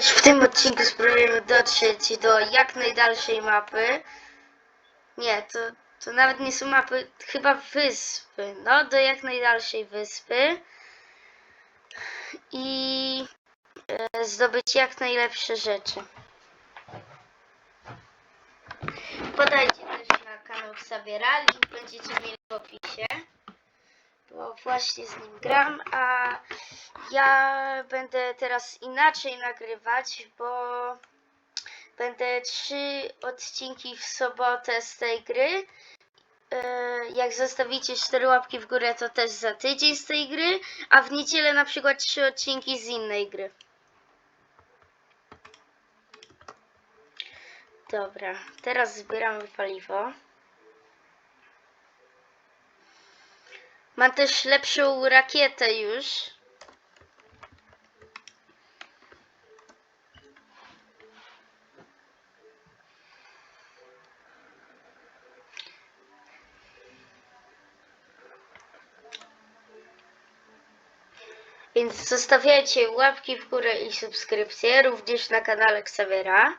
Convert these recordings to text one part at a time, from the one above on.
W tym odcinku spróbujemy dotrzeć do jak najdalszej mapy. Nie, to, to nawet nie są mapy, chyba wyspy. No, do jak najdalszej wyspy. I e, zdobyć jak najlepsze rzeczy. Podajcie też na kanał Xaviera, link będziecie mieli w opisie. Właśnie z nim gram, a ja będę teraz inaczej nagrywać, bo będę trzy odcinki w sobotę z tej gry. E, Jak zostawicie cztery łapki w górę, to też za tydzień z tej gry, a w niedzielę na przykład trzy odcinki z innej gry. Dobra, teraz zbieramy paliwo. Mam też lepszą rakietę już. Więc zostawiajcie łapki w górę i subskrypcje, również na kanale Xavera.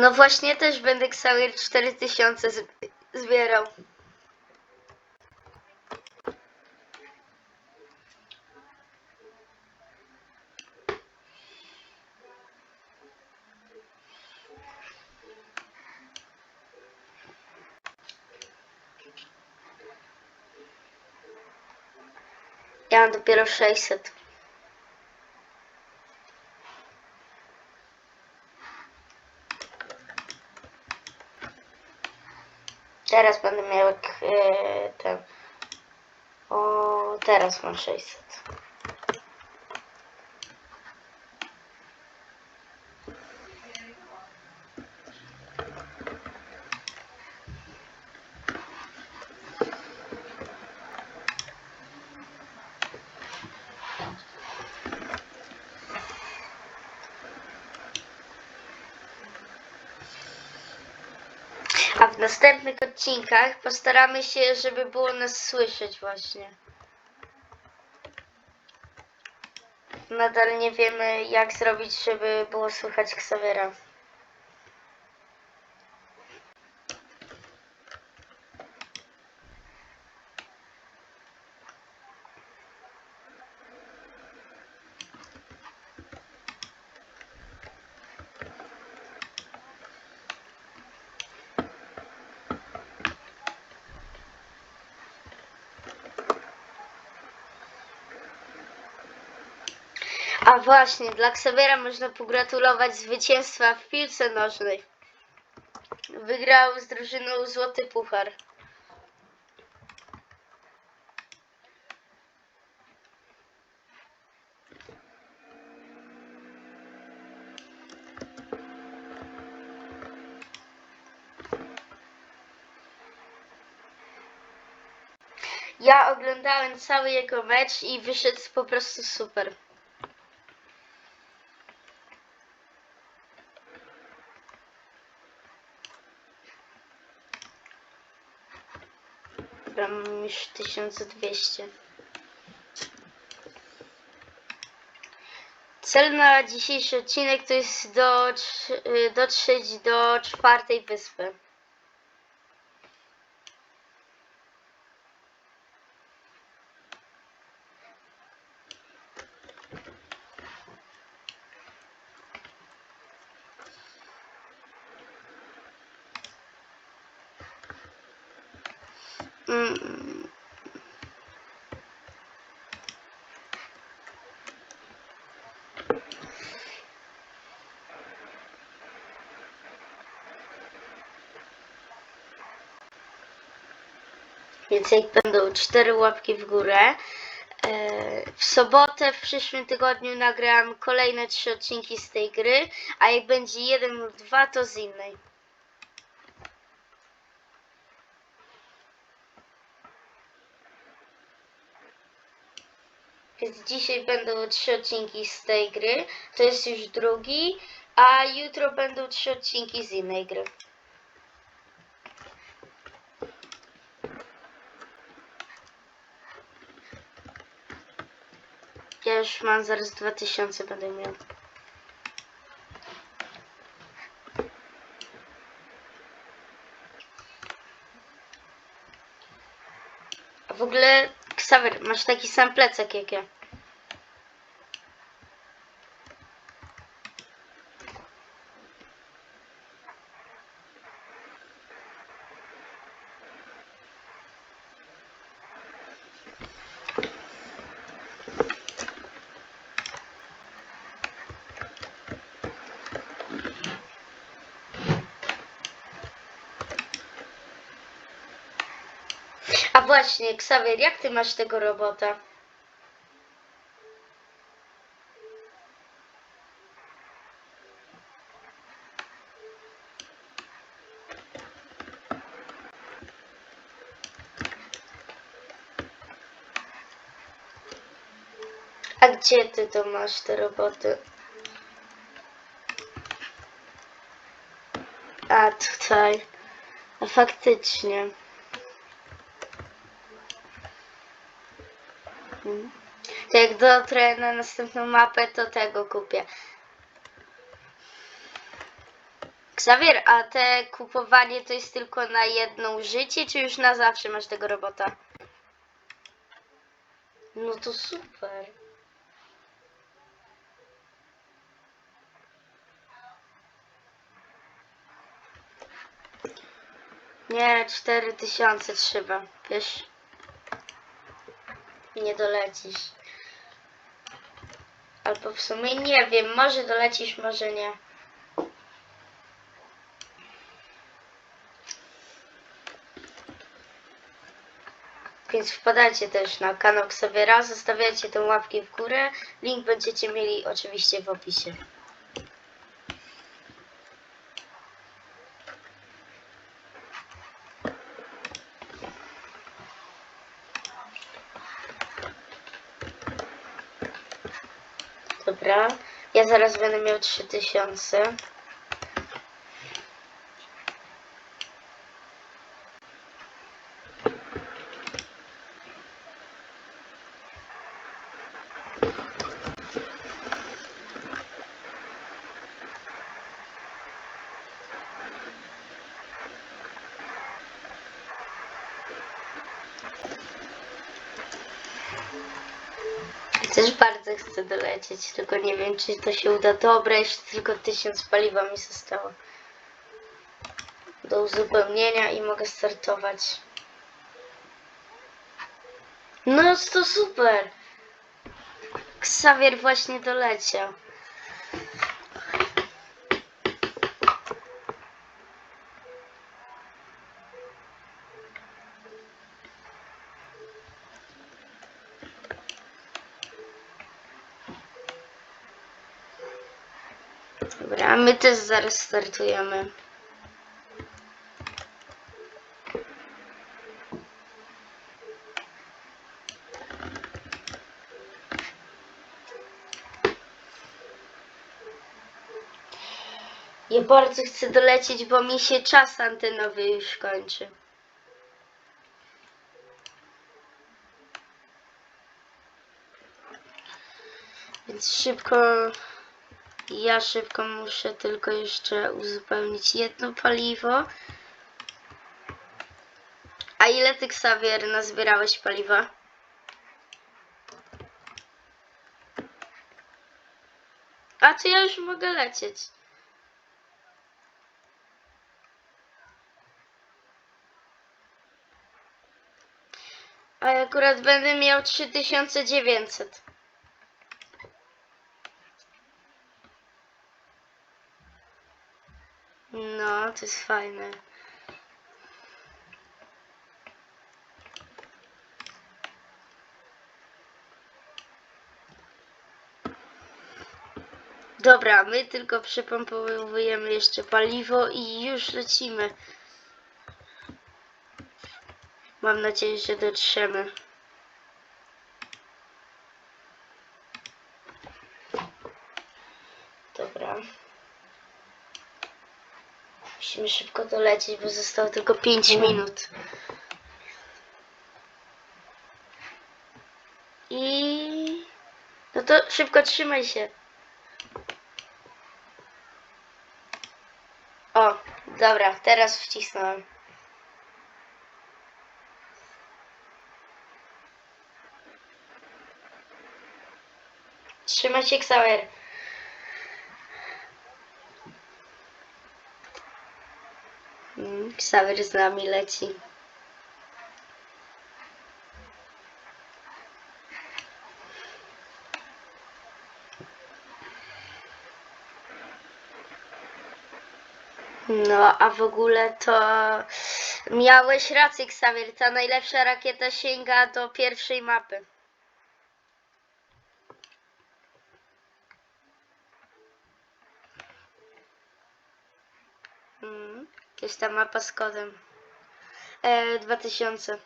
No właśnie też będę Xavier 4000 z- zbierał. Ja mam dopiero 600. Teraz będę miał e, ten. O, teraz mam 600. A w następnych odcinkach postaramy się, żeby było nas słyszeć właśnie. Nadal nie wiemy jak zrobić, żeby było słychać Xavera. A właśnie, dla Xavera można pogratulować zwycięstwa w piłce nożnej. Wygrał z drużyną Złoty Puchar. Ja oglądałem cały jego mecz i wyszedł po prostu super. Dobra, mam już 1200. Cel na dzisiejszy odcinek to jest y, dotrzeć do czwartej wyspy. Więc jak będą cztery łapki w górę, e, w sobotę w przyszłym tygodniu nagram kolejne trzy odcinki z tej gry, a jak będzie jeden lub dwa, to z innej. Więc dzisiaj będą trzy odcinki z tej gry. To jest już drugi. A jutro będą trzy odcinki z innej gry. Ja już mam zaraz 2000 będę miał. A w ogóle, Ksawer, masz taki sam plecak jak ja. A właśnie, Ksawer, jak ty masz tego robota? A gdzie ty to masz te roboty? A tutaj. A faktycznie. Jak dotrę na następną mapę, to tego kupię. Xavier, a te kupowanie to jest tylko na jedną życie, czy już na zawsze masz tego robota? No to super. Nie, 4000 trzeba, wiesz? Nie dolecisz. Albo w sumie nie wiem, może dolecisz, może nie. Więc wpadajcie też na kanał Xaviera, zostawiajcie te łapki w górę. Link będziecie mieli oczywiście w opisie. Dobra, ja zaraz będę miał 3000. Też bardzo chcę dolecieć, tylko nie wiem, czy to się uda. Dobra, jeszcze tylko tysiąc paliwa mi zostało. Do uzupełnienia i mogę startować. No to super! Xavier właśnie doleciał. Dobra, my też zaraz startujemy. Ja bardzo chcę dolecieć, bo mi się czas antenowy już kończy. Więc szybko ja szybko muszę tylko jeszcze uzupełnić jedno paliwo. A ile ty, Xavier, nazbierałeś paliwa? A to ja już mogę lecieć. A ja akurat będę miał 3900. No, to jest fajne. Dobra, my tylko przepompowujemy jeszcze paliwo i już lecimy. Mam nadzieję, że dotrzemy. Musimy szybko dolecieć, bo zostało tylko 5 minut. I... No to szybko trzymaj się. O, dobra, teraz wcisnąłem. Trzymaj się, Xaver. Xaver z nami leci. No, a w ogóle to miałeś rację, Xavier. Ta najlepsza rakieta sięga do pierwszej mapy. Jest ta mapa z kodem. E, 2000.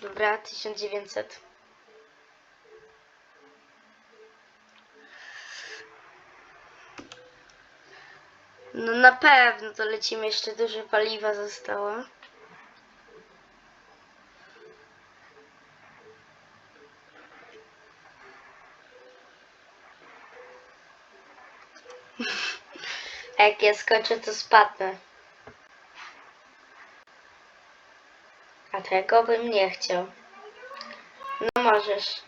Dobra, 1900. No na pewno to lecimy, jeszcze dużo paliwa zostało. Jak ja skoczę, to spadnę. A tego bym nie chciał. No możesz.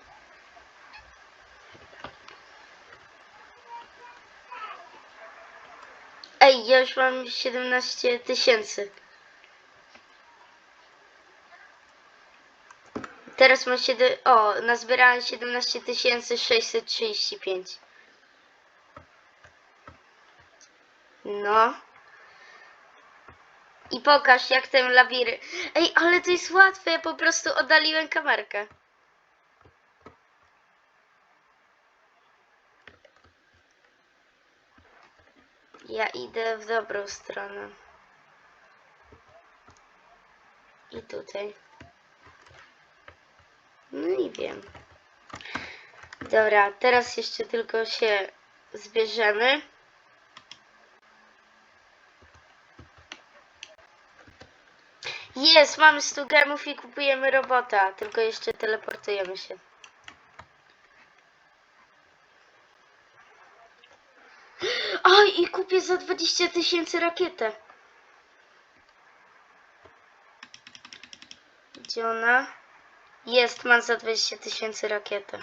Ej, ja już mam 17 tysięcy. Teraz mam 7... O, nazbierałem 17 635. No. I pokaż jak ten labirynt. Ej, ale to jest łatwe, ja po prostu oddaliłem kamerkę. Ja idę w dobrą stronę. I tutaj. No i wiem. Dobra, teraz jeszcze tylko się zbierzemy. Jest, mamy 100 gemów i kupujemy robota. Tylko jeszcze teleportujemy się. Oj, i kupię za 20 tysięcy rakietę. Gdzie ona? Jest, mam za 20 tysięcy rakietę.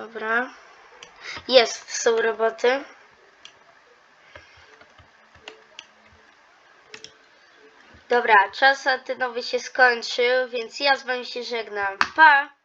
Dobra. Jest, są roboty. Dobra, czas antynowy się skończył, więc ja z wami się żegnam. Pa!